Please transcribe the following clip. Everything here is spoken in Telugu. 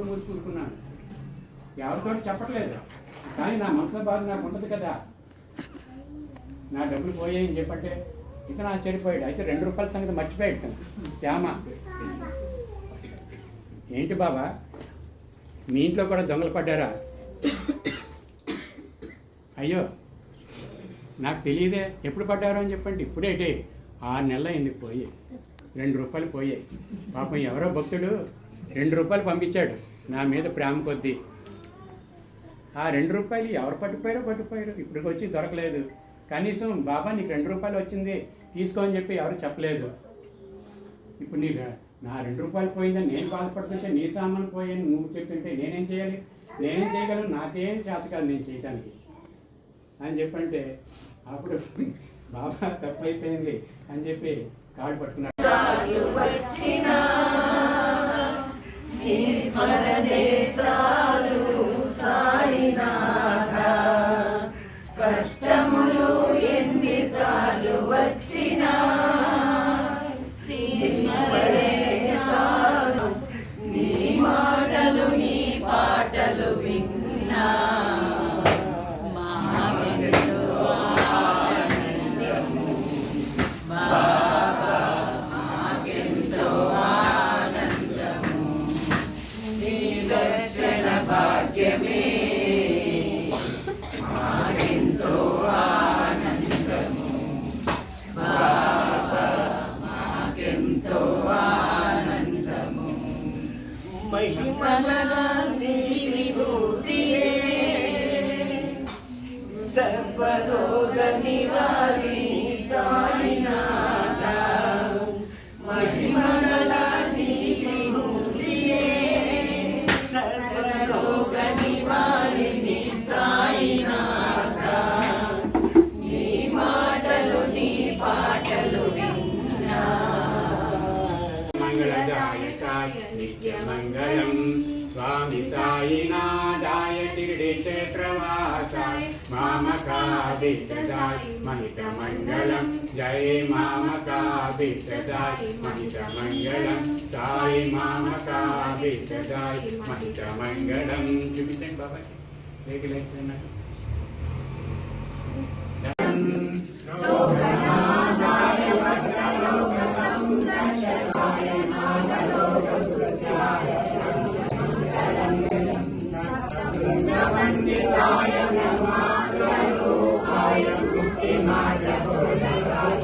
కూర్చున్నాను ఎవరితో చెప్పట్లేదు. కానీ నా మనసులో బాధ నాకు ఉండదు కదా. నా డబ్బులు పోయాయని చెప్పంటే ఇతను చెడిపోయాడు. అయితే రెండు రూపాయల సంగతి మర్చిపోయాడు శ్యామ. ఏంటి బాబా? మీ ఇంట్లో కూడా దొంగలు పడ్డారా? అయ్యో నాకు తెలియదే ఎప్పుడు పడ్డారో అని చెప్పండి. ఇప్పుడేటే ఆరు నెలలు అయింది పోయి. రెండు రూపాయలు పోయాయి. పాపం ఎవరో భక్తుడు రెండు రూపాయలు పంపించాడు. నా మీద ప్రేమ కొద్దీ. ఆ రెండు రూపాయలు ఎవరు పట్టుకుపోయారో పట్టుకుపోయారు ఇప్పటికి వచ్చి దొరకలేదు. కనీసం బాబా నీకు రెండు రూపాయలు వచ్చింది తీసుకో అని చెప్పి ఎవరు చెప్పలేదు. ఇప్పుడు నీ నా రెండు రూపాయలు పోయిందని నేను బాధపడుతుంటే నీ సామాను పోయాను నువ్వు చెప్తుంటే నేనేం చేయాలి? నేనేం చేయగలను? నాకేం చేత కాదు నేను చేయటానికి. అని చెప్పంటే అప్పుడు బాబా తప్పైపోయింది అని చెప్పి కాళ్ళు పట్టుకున్నాడు. ఆనందము మహిమల నీ విభూతియే సర్వరోగ నివారి మంగళదాయకాయ నిత్యమంగళం స్వామి సాయినాథాయ షిరిడి క్షేత్రవాసాయ మామకాభిష్టదాయ మహితమంగళం జయ మామకాభిష్టదాయ మహితమంగళం సాయి మామకాభిష్టదాయ మహితమంగళం చూపించండి బాబాయ్ రేగులేసిన వందితాయ బ్రహ్మాస్వరూపాయ Obrigado.